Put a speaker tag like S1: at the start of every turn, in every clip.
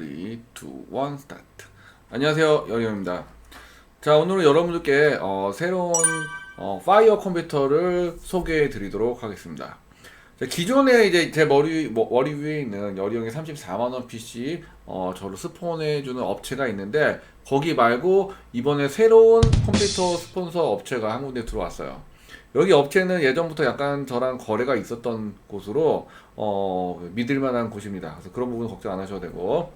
S1: 3, 2, 1 스타트. 안녕하세요, 여리입니다. 자, 오늘은 여러분들께 어, 새로운 어, 파이어 컴퓨터를 소개해 드리도록 하겠습니다. 자, 기존에 이제 제 머리 머- 머리 위에 있는 여리형의 34만 원 PC 어, 저를 스폰해 주는 업체가 있는데 거기 말고 이번에 새로운 컴퓨터 스폰서 업체가 한 군데 들어왔어요. 여기 업체는 예전부터 약간 저랑 거래가 있었던 곳으로 어, 믿을 만한 곳입니다. 그래서 그런 부분 걱정 안 하셔도 되고.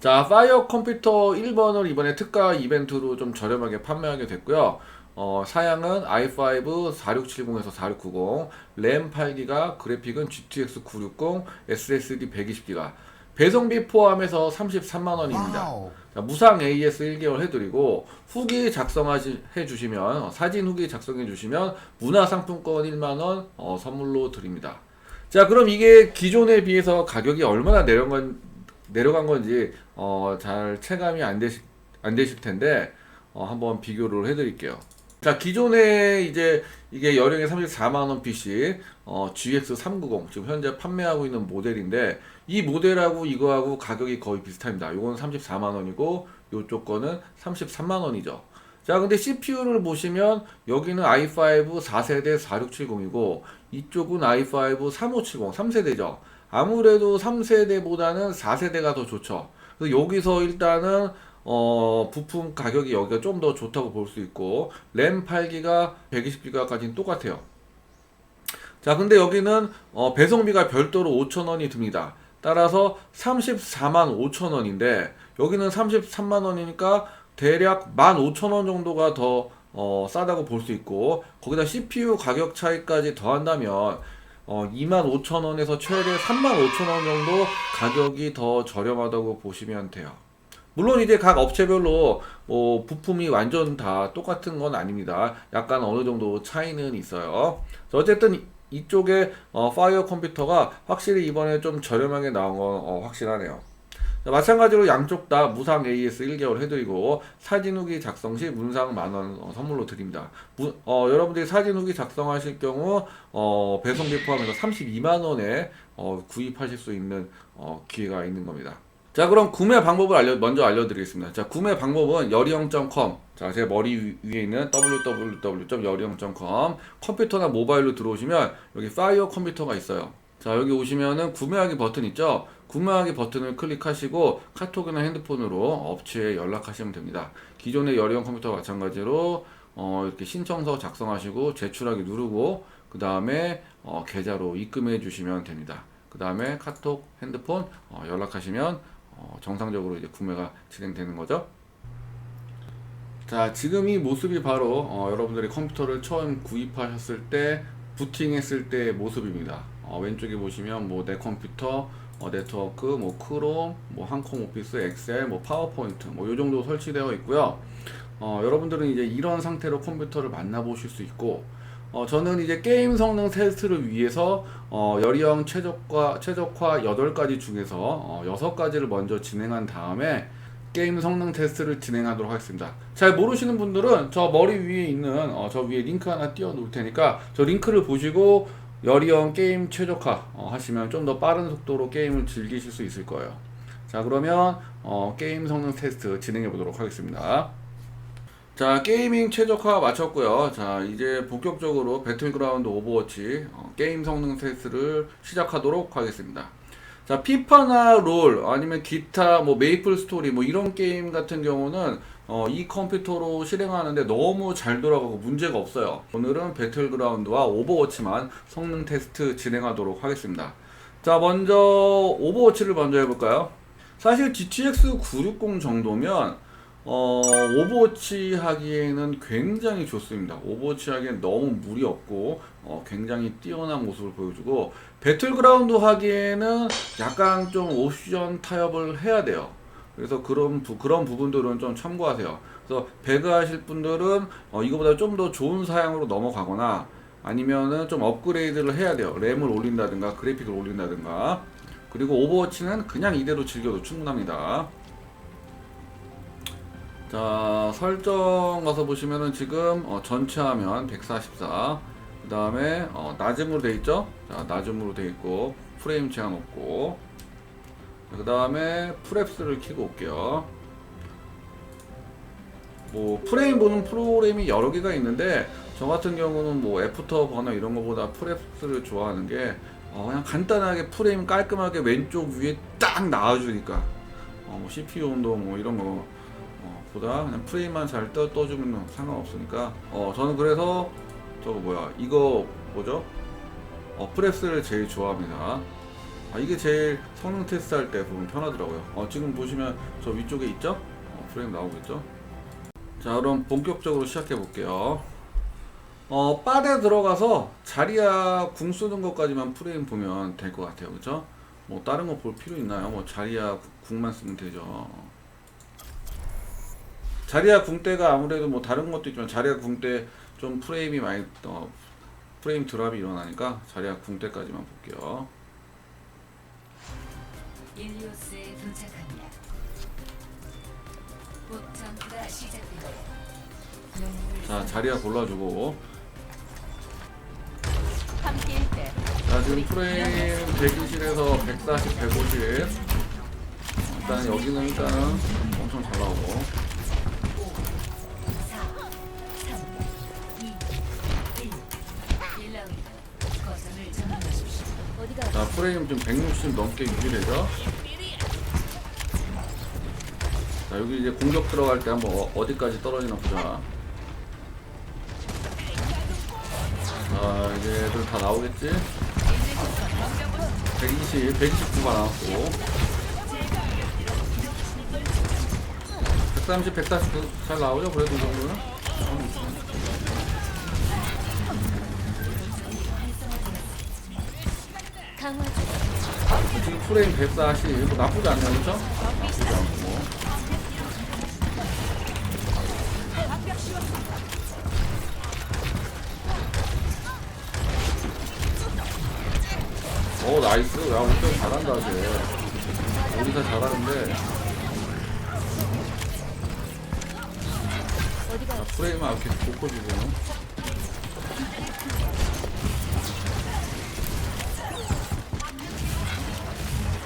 S1: 자, 파이어 컴퓨터 1번을 이번에 특가 이벤트로 좀 저렴하게 판매하게 됐고요. 어, 사양은 i5 4670에서 4690, 램 8기가, 그래픽은 GTX 960, SSD 120기가. 배송비 포함해서 33만 원입니다. 자, 무상 AS 1개월 해드리고 후기 작성하시 해주시면 어, 사진 후기 작성해 주시면 문화상품권 1만 원 어, 선물로 드립니다. 자 그럼 이게 기존에 비해서 가격이 얼마나 내려간 건, 내려간 건지 어, 잘 체감이 안 되실 안 되실 텐데 어, 한번 비교를 해드릴게요. 자 기존에 이제 이게 여령의 34만 원 PC 어, GX390 지금 현재 판매하고 있는 모델인데 이 모델하고 이거하고 가격이 거의 비슷합니다. 요건 34만 원이고 요쪽 거는 33만 원이죠. 자, 근데 CPU를 보시면 여기는 i5 4세대 4670이고 이쪽은 i5 3570 3세대죠. 아무래도 3세대보다는 4세대가 더 좋죠. 그래서 여기서 일단은 어, 부품 가격이 여기가 좀 더 좋다고 볼 수 있고 램 8기가 120기가까지는 똑같아요. 자, 근데 여기는 어, 배송비가 별도로 5,000원이 듭니다. 따라서 34만 5천원인데 여기는 33만 원이니까 대략 15,000원 정도가 더 어, 싸다고 볼 수 있고 거기다 CPU 가격 차이까지 더한다면 어, 25,000원에서 최대 35,000원 정도 가격이 더 저렴하다고 보시면 돼요. 물론 이제 각 업체별로 어, 부품이 완전 다 똑같은 건 아닙니다. 약간 어느 정도 차이는 있어요. 자, 어쨌든 이- 이쪽에 어, 파이어 컴퓨터가 확실히 이번에 좀 저렴하게 나온 건 어, 확실하네요. 자, 마찬가지로 양쪽 다 무상 AS 1개월 해드리고 사진 후기 작성 시 문상 만원 어, 선물로 드립니다. 무- 어, 여러분들이 사진 후기 작성하실 경우 어, 배송비 포함해서 32만 원에 어, 구입하실 수 있는 어, 기회가 있는 겁니다. 자 그럼 구매 방법을 알려 먼저 알려드리겠습니다. 자 구매 방법은 여리형.com 자제 머리 위- 위에 있는 www.여리형.com 컴퓨터나 모바일로 들어오시면 여기 파이어 컴퓨터가 있어요. 자 여기 오시면은 구매하기 버튼 있죠. 구매하기 버튼을 클릭하시고 카톡이나 핸드폰으로 업체에 연락하시면 됩니다. 기존의 여리형 컴퓨터와 마찬가지로 어, 이렇게 신청서 작성하시고 제출하기 누르고 그 다음에 어, 계좌로 입금해 주시면 됩니다. 그 다음에 카톡, 핸드폰 어, 연락하시면 어, 정상적으로 이제 구매가 진행되는 거죠. 자, 지금 이 모습이 바로 어, 여러분들이 컴퓨터를 처음 구입하셨을 때 부팅했을 때의 모습입니다. 어, 왼쪽에 보시면 뭐 내 컴퓨터, 어, 네트워크, 뭐 크롬, 뭐 항공 오피스, 엑셀, 뭐 파워포인트, 뭐요 정도 설치되어 있고요. 어, 여러분들은 이제 이런 상태로 컴퓨터를 만나보실 수 있고, 어, 저는 이제 게임 성능 테스트를 위해서 어, 여리형 최적화, 최적화 8가지 중에서 어, 6가지를 먼저 진행한 다음에 게임 성능 테스트를 진행하도록 하겠습니다. 잘 모르시는 분들은 저 머리 위에 있는 어, 저 위에 링크 하나 띄워 놓을 테니까 저 링크를 보시고 여리형 게임 최적화 어, 하시면 좀 더 빠른 속도로 게임을 즐기실 수 있을 거예요. 자 그러면 어, 게임 성능 테스트 진행해 보도록 하겠습니다. 자 게이밍 최적화 마쳤고요 자 이제 본격적으로 배틀그라운드 오버워치 어, 게임 성능 테스트를 시작하도록 하겠습니다 자 피파나 롤 아니면 기타 뭐 메이플 스토리 뭐 이런 게임 같은 경우는 어, 이 컴퓨터로 실행하는데 너무 잘 돌아가고 문제가 없어요 오늘은 배틀그라운드와 오버워치만 성능 테스트 진행하도록 하겠습니다 자 먼저 오버워치를 먼저 해볼까요 사실 GTX 960 정도면 어, 오버워치 하기에는 굉장히 좋습니다. 오버워치 하기엔 너무 무리 없고 어, 굉장히 뛰어난 모습을 보여주고 배틀그라운드 하기에는 약간 좀 옵션 타협을 해야 돼요. 그래서 그런 부, 그런 부분들은 좀 참고하세요. 그래서 배그 하실 분들은 어, 이거보다 좀 더 좋은 사양으로 넘어가거나 아니면은 좀 업그레이드를 해야 돼요. 램을 올린다든가 그래픽을 올린다든가 그리고 오버워치는 그냥 이대로 즐겨도 충분합니다. 자 설정 가서 보시면은 지금 어, 전체 화면 144 그 다음에 어, 낮음으로 돼 있죠 자 낮음으로 돼 있고 프레임 제한 없고 그 다음에 프랩스를 키고 올게요. 뭐 프레임 보는 프로그램이 여러 개가 있는데 저 같은 경우는 뭐 애프터 버너 이런 거보다 프랩스를 좋아하는 게 어, 그냥 간단하게 프레임 깔끔하게 왼쪽 위에 딱 나와주니까 어, 뭐 CPU 온도 뭐 이런 거 어, 보다 그냥 프레임만 잘 떠, 떠주면 상관없으니까 어 저는 그래서 저거 뭐야 이거 뭐죠? 어 프랩스를 제일 좋아합니다. 아, 이게 제일 성능 테스트 할 때 보면 편하더라고요. 어, 지금 보시면 저 위쪽에 있죠? 어, 프레임 나오고 있죠? 자, 그럼 본격적으로 시작해 볼게요. 어, 빠데 들어가서 자리야 궁 쓰는 것까지만 프레임 보면 될 것 같아요. 그죠? 뭐, 다른 거 볼 필요 있나요? 뭐, 자리야 궁만 쓰면 되죠. 자리야 궁 때가 아무래도 뭐, 다른 것도 있지만, 자리야 궁때 좀 프레임이 많이, 어, 프레임 드랍이 일어나니까, 자리야 궁 때까지만 볼게요.
S2: 일리오스에 도착합니다. 곧 전투가 시작됩니다. 영웅을
S1: 자, 자리야 골라주고.
S3: 함께일 때
S1: 자, 지금 프레임 120에서 140, 150. 일단 여기는 일단은 엄청 잘 나오고.
S2: 1라운드 거점을 점령하십시오.
S3: 어디가
S1: 자, 프레임 지금 160 넘게 유지되죠? 자, 여기 이제 공격 들어갈 때 한번 어- 어디까지 떨어지나 보자. 자, 이제 애들 다 나오겠지? 120, 129가 나왔고. 130, 140잘 나오죠? 그래도 이 정도는?
S3: 강화주
S1: 지금 프레임 140, 뭐 나쁘지 않네요, 그쵸? 나쁘지 않고. 오, 나이스. 야, 엄청 잘한다, 쟤. 우리가 잘하는데, 자, 프레임을 이렇게 돋궈주고.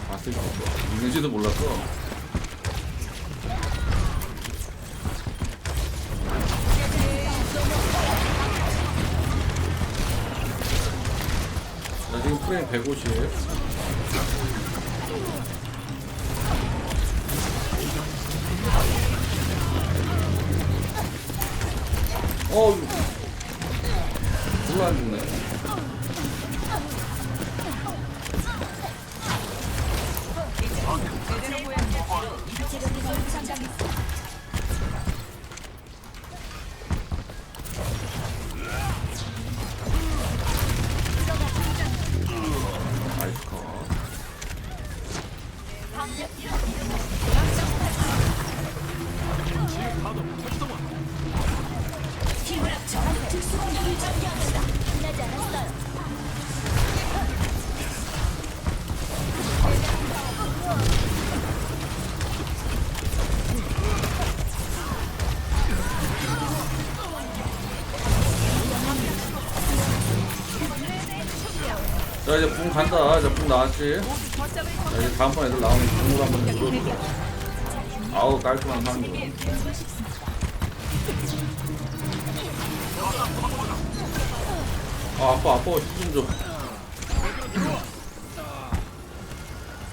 S1: 봤을 거 없어. 있는지도 몰랐어. 프레임 150. 어, 이거. 별로 안 죽네. 간다. 붕 나왔지. 자 이제 다음번 애들 나오면 붕으로 한번 눌러주자. 아우 깔끔한 상도. 아 아빠 아빠 힘좀 줘.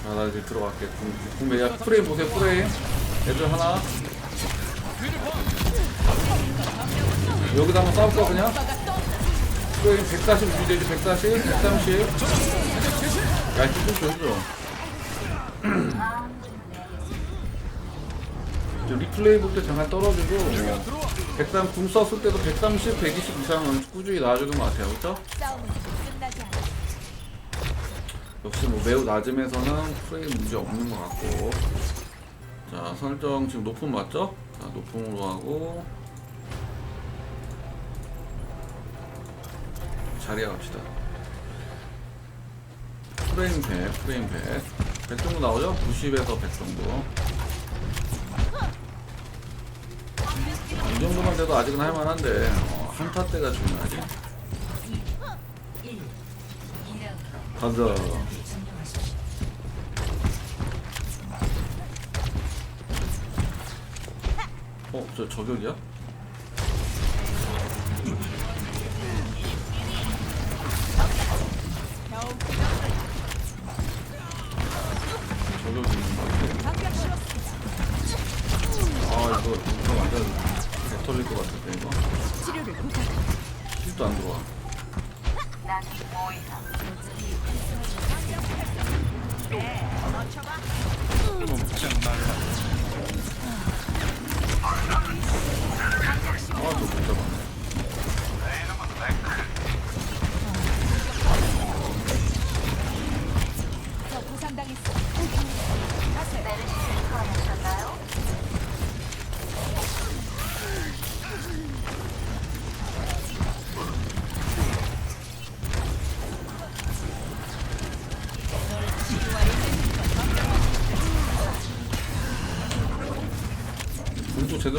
S1: 자나 이제 들어갈게. 붕, 붕 매야 프레임 보세요 프레임. 애들 하나. 여기다 한번 싸울까 그냥? 프레임 140 유지되지 140, 130. 야, 힘좀 줘줘. 저 리플레이 볼 때 잠깐 떨어지고, 103, 궁 썼을 때도 130, 120 이상은 꾸준히 나와주는 것 같아요. 그쵸?
S3: 않아.
S1: 역시 뭐 매우 낮음에서는 프레임 문제 없는 것 같고. 자, 설정 지금 높음 맞죠? 자, 높음으로 하고. 자리에 갑시다. 프레임 100, 프레임 100. 100 정도 나오죠? 90에서 100 정도. 이 정도만 돼도 아직은 할만한데, 어, 한타 때가 중요하지. 가자. 어, 저 저격이야?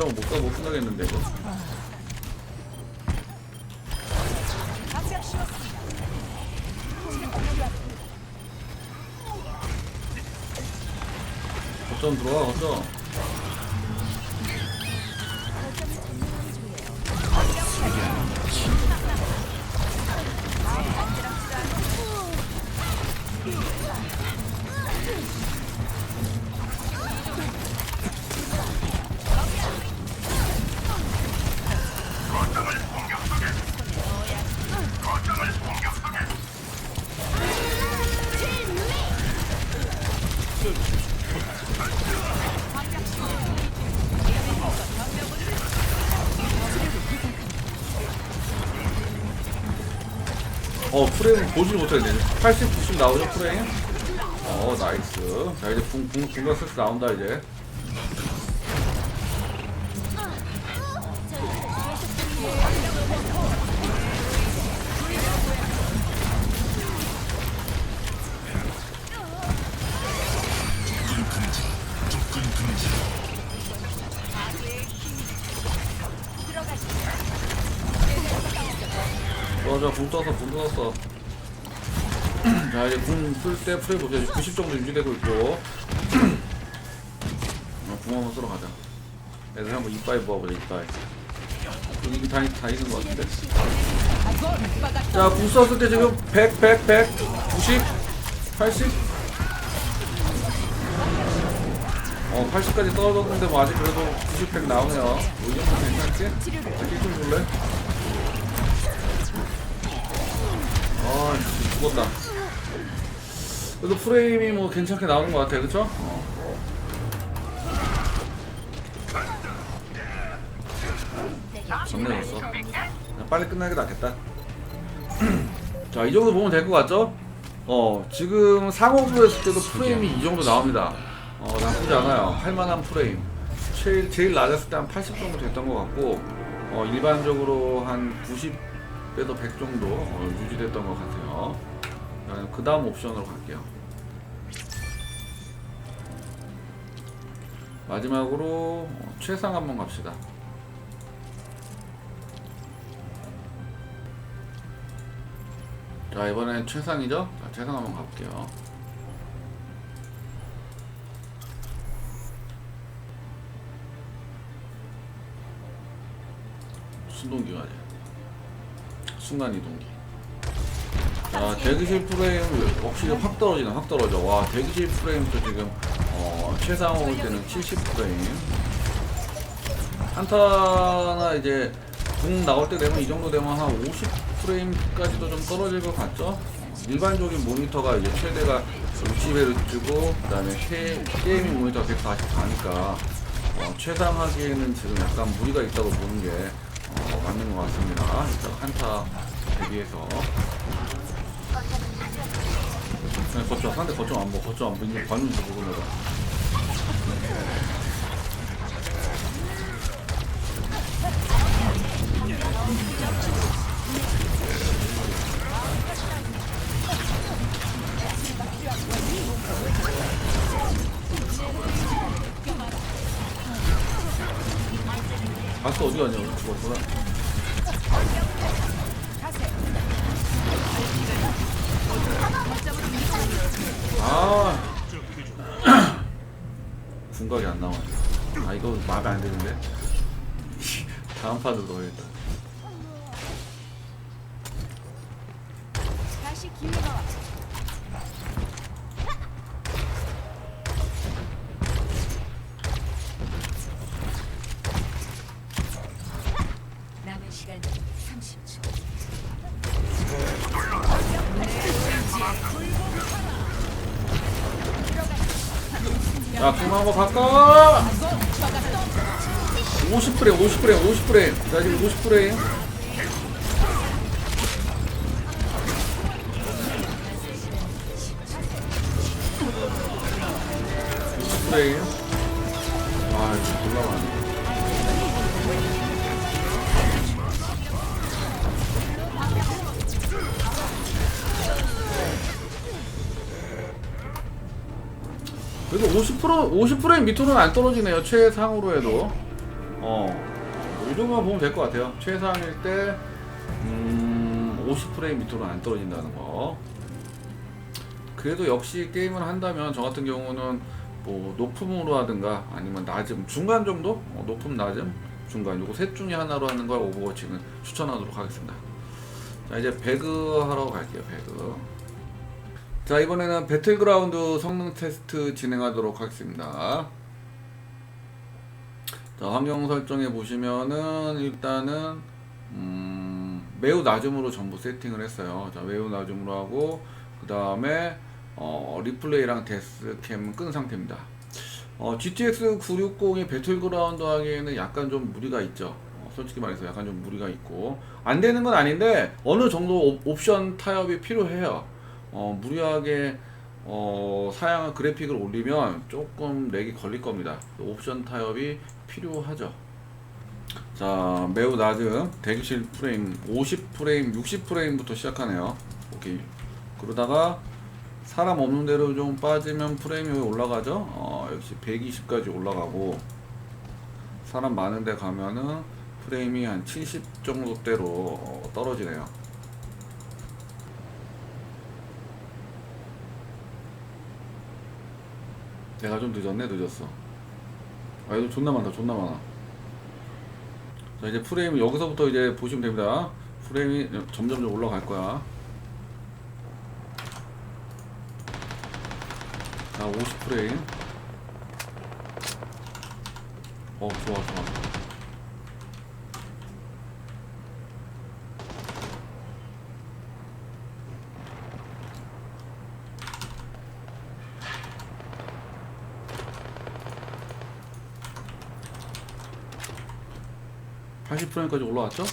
S1: 하면 못 가고 끝나겠는데, 이거. 어, 프레임 보질 못하겠네. 80, 90 나오죠, 프레임? 어, 나이스. 자, 이제 궁, 궁, 궁각 세트 나온다, 이제. 어, 저궁 떠서, 궁 떠서. 자, 이제 궁쓸때 프레임 보세요. 90 정도 유지되고 있고. 어, 궁 한번 쓰러 가자. 애들 한번 이빠이 모아보자, 이빠이. 이게 다, 다 있는 것 같은데. 자, 궁 썼을 때 지금 100, 100, 100, 90, 80. 어, 80까지 떨어졌는데 뭐 아직 그래도 90, 100 나오네요. 뭐이 정도 괜찮지? 자, 킬좀 줄래? 아, 죽었다. 그래도 프레임이 뭐 괜찮게 나오는 것 같아, 그쵸? 어. 정리했어. 빨리 끝나는 게 낫겠다. 자, 이 정도 보면 될 것 같죠? 어, 지금 상호도 했을 때도 프레임이 이 정도 나옵니다. 어, 나쁘지 않아요. 할만한 프레임. 제일, 제일 낮았을 때 한 80 정도 됐던 것 같고, 어, 일반적으로 한 90 에서 100 정도 어, 유지됐던 것 같아요. 그 다음 옵션으로 갈게요. 마지막으로 어, 최상 한번 갑시다. 자 이번엔 최상이죠? 자, 최상 한번. 순동기가 아니야. 순간 이동기. 자 대기실 프레임 확실히 확 떨어지네 확 떨어져. 와 대기실 프레임도 지금 어, 최상 올 때는 70 프레임. 한타나 이제 궁 나올 때 되면 이 정도 되면 한 50 프레임까지도 좀 떨어질 것 같죠? 일반적인 모니터가 이제 최대가 60Hz고 그 다음에 게, 게이밍 모니터 144니까 어, 최상하기에는 지금 약간 무리가 있다고 보는 게 어, 맞는 것 같습니다. 일단 한타 대비해서. 네, 거점 상대 거점 안 보고 거점 안 보고 이제 관윤수 보고 내가 봤어 어디 우리 죽었구나 생각이 안 나와요. 아 이거 마음에 안 드는데. 다음 판으로 넣어야겠다. 한번 갈까? 50프레임, 50프레임, 50프레임. 자, 지금 50프레임. 프레임. 50% 50프레임 밑으로는 안 떨어지네요. 최상으로 해도 어. 뭐 이 정도만 보면 될 것 같아요. 최상일 때 음, 50프레임 밑으로는 안 떨어진다는 거. 그래도 역시 게임을 한다면 저 같은 경우는 뭐 높음으로 하든가 아니면 낮음 중간 정도 어, 높음 낮음 중간 요거 셋 중에 하나로 하는 걸 오버워치는 추천하도록 하겠습니다. 자 이제 배그 하러 갈게요. 배그. 자 이번에는 배틀그라운드 성능 테스트 진행하도록 하겠습니다. 자 환경 설정해 보시면은 일단은 음, 매우 낮음으로 전부 세팅을 했어요. 자 매우 낮음으로 하고 그 다음에 어, 리플레이랑 데스캠 끈 상태입니다. 어, GTX 960이 배틀그라운드 하기에는 약간 좀 무리가 있죠. 어, 솔직히 말해서 약간 좀 무리가 있고 안 되는 건 아닌데 어느 정도 옵- 옵션 타협이 필요해요. 어, 무리하게 어, 사양한 그래픽을 올리면 조금 렉이 걸릴 겁니다. 옵션 타협이 필요하죠. 자, 매우 낮은 대기실 프레임 50프레임, 60프레임부터 시작하네요. 오케이. 그러다가 사람 없는 대로 좀 빠지면 프레임이 올라가죠. 어, 역시 120까지 올라가고 사람 많은 데 가면은 프레임이 한 70 정도대로 어, 떨어지네요. 내가 좀 늦었네 늦었어. 아 얘도 존나 많다 존나 많아. 자 이제 프레임 여기서부터 이제 보시면 됩니다. 프레임이 점점 점 올라갈 거야. 자 50 프레임. 어 좋아 좋아 팔십 프레임까지 올라왔죠?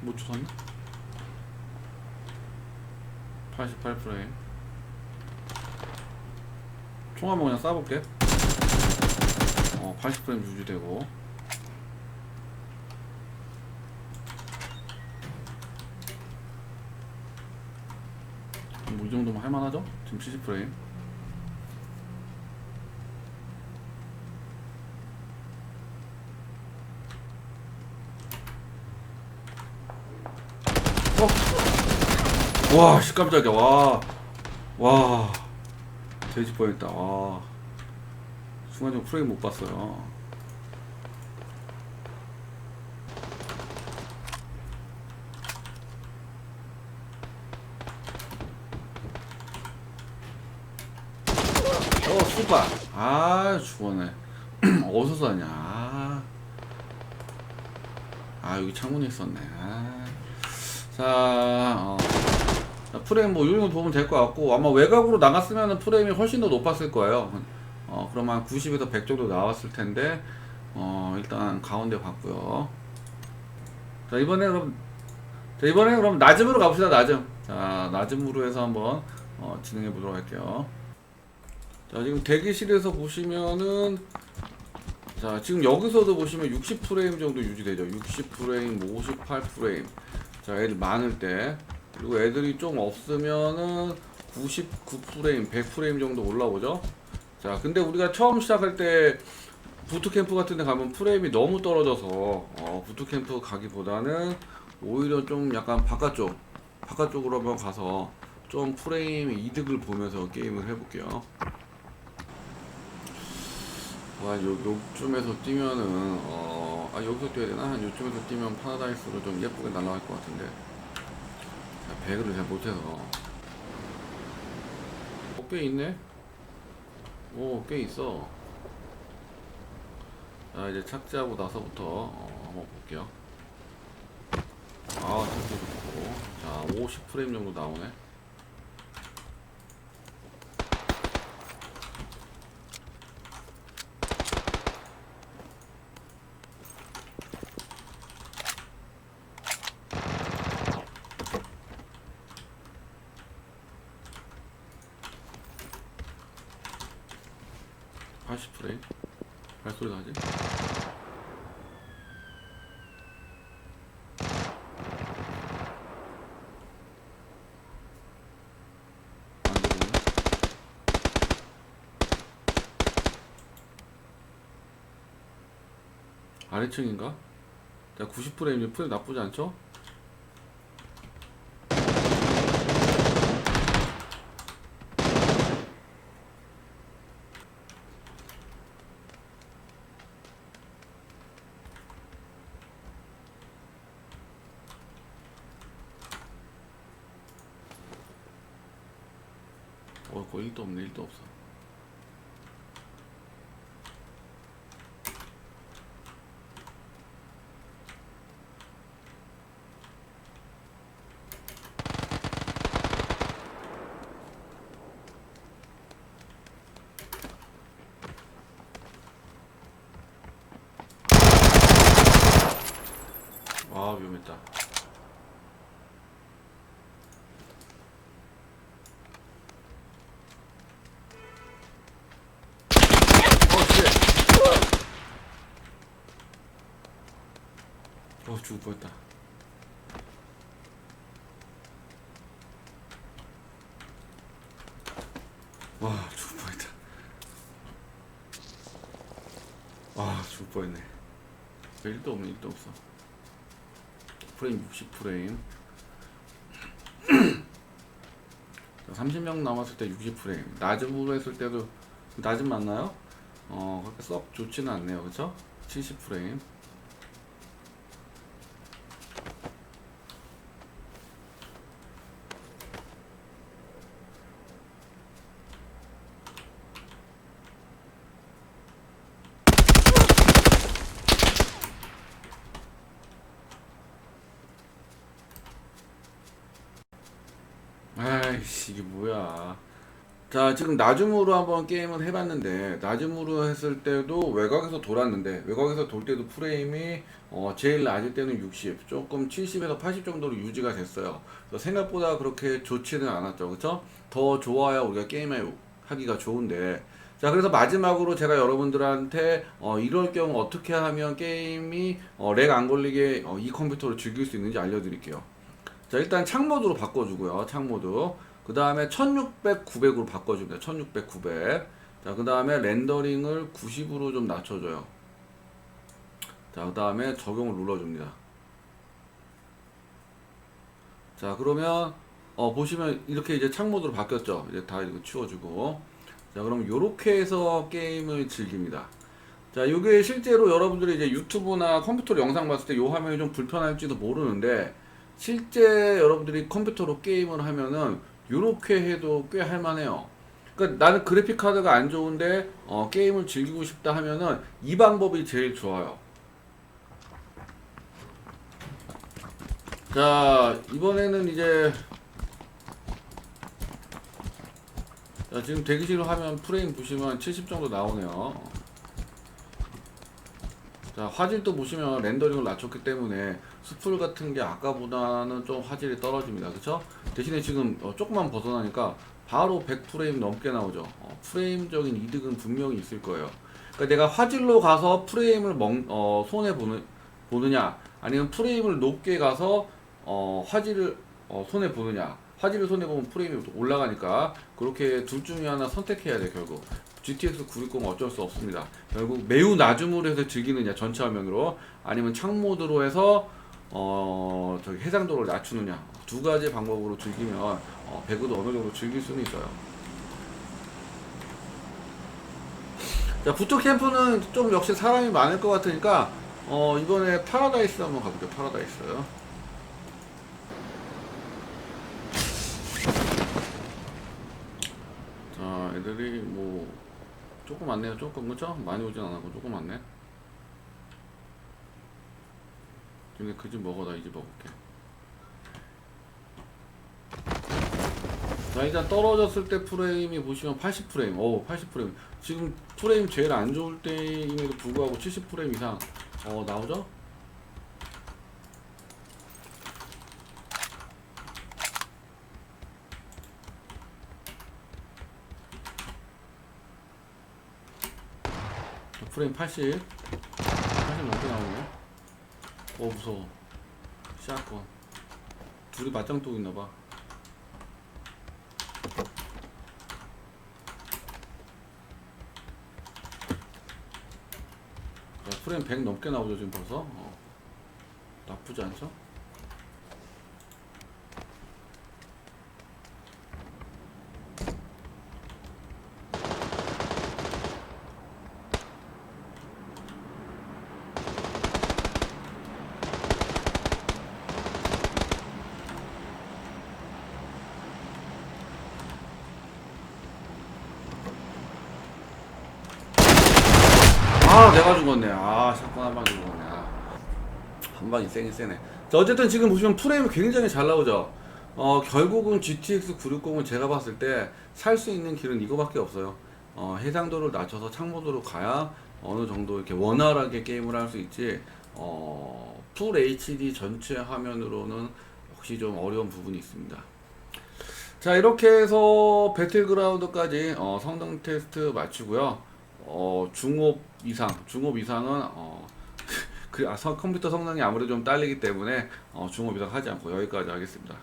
S1: 못 주웠네? 88프레임 총 한번 그냥 쏴볼게 어 80프레임 유지되고 이 정도면 할만하죠? 지금 70프레임 어? 와, 씨, 깜짝이야. 와. 와. 돼지 뻔했다. 와. 순간적으로 프레임 못 봤어요. 어, 수바. 아, 죽었네. 어디서 쐈냐. 아. 아, 여기 창문에 있었네. 아. 자, 어. 자, 프레임 뭐, 이 정도 보면 될 것 같고, 아마 외곽으로 나갔으면 프레임이 훨씬 더 높았을 거예요. 어, 한 90에서 100 정도 나왔을 텐데, 어, 일단 가운데 봤고요. 자, 이번에 그럼, 자, 이번에 그럼 낮음으로 가봅시다, 낮음. 자, 낮음으로 해서 한번, 어, 진행해 보도록 할게요. 자 지금 대기실에서 보시면은 자 지금 여기서도 보시면 60프레임 정도 유지되죠. 60프레임 58프레임. 자 애들 많을 때. 그리고 애들이 좀 없으면은 99프레임 100프레임 정도 올라오죠. 자 근데 우리가 처음 시작할 때 부트캠프 같은 데 가면 프레임이 너무 떨어져서 어, 부트캠프 가기보다는 오히려 좀 약간 바깥쪽 바깥쪽으로 한번 가서 좀 프레임 이득을 보면서 게임을 해볼게요. 와, 요, 요쯤에서 뛰면은, 어, 아, 여기서 뛰어야 되나? 한 요쯤에서 뛰면 파라다이스로 좀 예쁘게 날아갈 것 같은데. 자, 배그를 잘 못해서. 어, 꽤 있네? 오, 꽤 있어. 자, 이제 착지하고 나서부터, 어, 한번 볼게요. 아, 착지 좋고. 자, 50프레임 정도 나오네. 팔십 프레임 발소리 나지? 안 들리네. 아래층인가? 자, 90프레임, 프레임 나쁘지 않죠? 어, 거의 1도 없네, 1도 없어. 아, 위험했다. 어, 씨. 어, 뻔했다. 와, 죽을 뻔했다. 와, 죽을 뻔했네. 1도 없네, 1도 없어. 프레임 60프레임. 30명 남았을 때 60프레임. 낮음으로 했을 때도 낮은 맞나요? 어, 그렇게 썩 좋지는 않네요. 그쵸? 70프레임. 아이씨, 이게 뭐야. 자, 지금 낮음으로 한번 게임을 해봤는데, 낮음으로 했을 때도 외곽에서 돌았는데, 외곽에서 돌 때도 프레임이 어, 제일 낮을 때는 60, 조금 70에서 80 정도로 유지가 됐어요. 생각보다 그렇게 좋지는 않았죠. 그쵸? 더 좋아야 우리가 게임을 하기가 좋은데, 자, 그래서 마지막으로 제가 여러분들한테 어, 이럴 경우 어떻게 하면 게임이 어, 렉안 걸리게 어, 이 컴퓨터로 즐길 수 있는지 알려드릴게요. 자 일단 창모드로 바꿔주고요 창모드 그 다음에 1600, 900으로 바꿔줍니다. 1600, 900 자 그 다음에 렌더링을 90으로 좀 낮춰줘요. 자 그 다음에 적용을 눌러줍니다. 자 그러면 어 보시면 이렇게 이제 창모드로 바뀌었죠? 이제 다 이거 치워주고. 자 그럼 요렇게 해서 게임을 즐깁니다. 자 요게 실제로 여러분들이 이제 유튜브나 컴퓨터로 영상 봤을 때요 화면이 좀 불편할지도 모르는데 실제 여러분들이 컴퓨터로 게임을 하면은 이렇게 해도 꽤 할만해요. 그러니까 나는 그래픽 카드가 안 좋은데 어, 게임을 즐기고 싶다 하면은 이 방법이 제일 좋아요. 자 이번에는 이제 자 지금 대기실로 하면 프레임 보시면 70 정도 나오네요. 자 화질도 보시면 렌더링을 낮췄기 때문에 수풀 같은 게 아까보다는 좀 화질이 떨어집니다. 그쵸? 대신에 지금 어, 조금만 벗어나니까 바로 100프레임 넘게 나오죠. 어, 프레임적인 이득은 분명히 있을 거예요. 그러니까 내가 화질로 가서 프레임을 먹, 어, 손해 보느, 보느냐 아니면 프레임을 높게 가서 어, 화질을 어, 손해 보느냐. 화질을 손해 보면 프레임이 올라가니까 그렇게 둘 중에 하나 선택해야 돼 결국. GTX 960 어쩔 수 없습니다. 결국 매우 낮음으로 해서 즐기느냐 전체 화면으로. 아니면 창모드로 해서 어 저기 해상도를 낮추느냐 두 가지 방법으로 즐기면 어, 배그도 어느 정도 즐길 수는 있어요. 자, 부트 캠프는 좀 역시 사람이 많을 것 같으니까 어, 이번에 파라다이스 한번 가볼게요. 파라다이스. 자, 애들이 뭐 조금 많네요. 조금 그죠? 많이 오진 않았고 조금 많네. 근데 그집 먹어 나이집 먹을게. 자 일단 떨어졌을 때 프레임이 보시면 80 프레임. 오, 80 프레임. 지금 프레임 제일 안 좋을 때임에도 불구하고 70 프레임 이상 어 나오죠? 자, 프레임 80. 80 넘게 나오네. 어 무서워. 샷건. 둘이 맞짱 뜨고 있나봐. 자, 프레임 100 넘게 나오죠 지금 벌써. 어. 나쁘지 않죠? 아 내가 죽었네 아 샷건 한 방에 죽었네. 아. 한 방이 세긴 세네. 자 어쨌든 지금 보시면 프레임이 굉장히 잘 나오죠? 어 결국은 GTX 960을 제가 봤을 때 살 수 있는 길은 이거밖에 없어요. 어 해상도를 낮춰서 창모드로 가야 어느 정도 이렇게 원활하게 게임을 할 수 있지 어 풀 HD 전체 화면으로는 역시 좀 어려운 부분이 있습니다. 자 이렇게 해서 배틀그라운드까지 어, 성능 테스트 마치고요. 어, 중업 이상 중업 이상은 어, 그 아, 성- 컴퓨터 성능이 아무래도 좀 딸리기 때문에 어, 중업 이상 하지 않고 여기까지 하겠습니다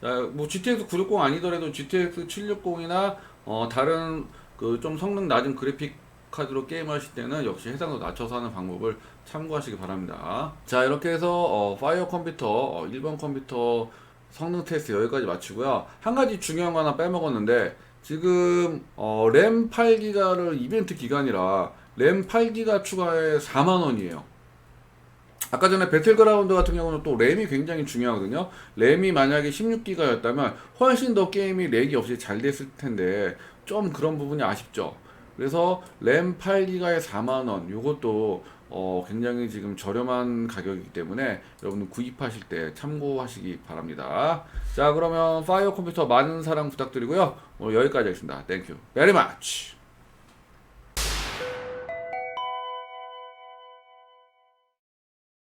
S1: 자, 뭐 GTX 960 아니더라도 GTX 760이나 어, 다른 그 좀 성능 낮은 그래픽 카드로 게임하실 때는 역시 해상도 낮춰서 하는 방법을 참고하시기 바랍니다. 자 이렇게 해서 어, 파이어 컴퓨터 어, 1번 컴퓨터 성능 테스트 여기까지 마치고요. 한 가지 중요한 거 하나 빼먹었는데 지금 어, 램 8기가를 이벤트 기간이라 램 8기가 추가에 4만 원이에요. 아까 전에 배틀그라운드 같은 경우는 또 램이 굉장히 중요하거든요. 램이 만약에 16기가였다면 훨씬 더 게임이 렉이 없이 잘 됐을 텐데 좀 그런 부분이 아쉽죠. 그래서 램 8기가에 4만 원 요것도 어, 굉장히 지금 저렴한 가격이기 때문에 여러분 구입하실 때 참고하시기 바랍니다. 자 그러면 파이어 컴퓨터 많은 사랑 부탁드리고요. 오늘 여기까지 하겠습니다. 땡큐 베리 마치